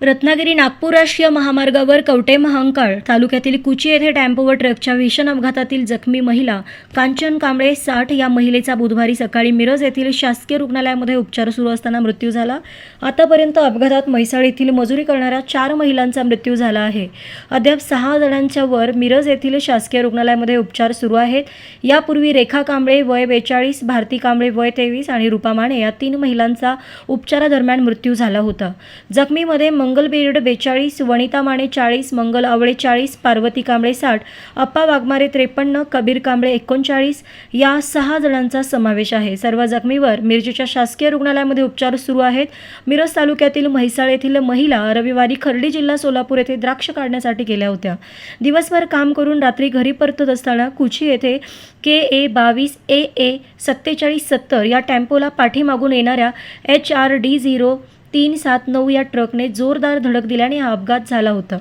रत्नागिरी नागपूर राष्ट्रीय महामार्गावर कवटे महांकाळ तालुक्यातील कुची येथे टॅम्पो व ट्रकच्या भीषण अपघातातील जखमी महिला कांचन कांबळे साठ या महिलेचा बुधवारी सकाळी मिरज येथील शासकीय रुग्णालयामध्ये उपचार सुरू असताना मृत्यू झाला. आतापर्यंत अपघातात म्हैसाळ येथील मजुरी करणाऱ्या चार महिलांचा मृत्यू झाला आहे. अद्याप सहा जणांच्या वर मिरज येथील शासकीय रुग्णालयामध्ये उपचार सुरू आहेत. यापूर्वी रेखा कांबळे वय बेचाळीस भारती कांबळे वय तेवीस आणि रुपा माने या तीन महिलांचा उपचारादरम्यान मृत्यू झाला होता. जखमीमध्ये मंगल बेरुड बेचाळीस वनिता माने चाळीस मंगल आवळे चाळीस पार्वती कांबळे साठ अप्पा वाघमारे त्रेपन्न कबीर कांबळे एकोणचाळीस या सहा जणांचा समावेश आहे. सर्व जखमीवर मिरजेच्या शासकीय रुग्णालयामध्ये उपचार सुरू आहेत. मिरज तालुक्यातील म्हैसाळ येथील महिला रविवारी खर्डी जिल्हा सोलापूर येथे द्राक्ष काढण्यासाठी गेल्या होत्या. दिवसभर काम करून रात्री घरी परतत असताना कुची येथे के ए बावीस ए ए सत्तेचाळीस सत्तर या टेम्पोला पाठीमागून येणाऱ्या एच आर डी झिरो तीन सात नऊ या ट्रकने जोरदार धडक दिल्याने हा अपघात झाला होता.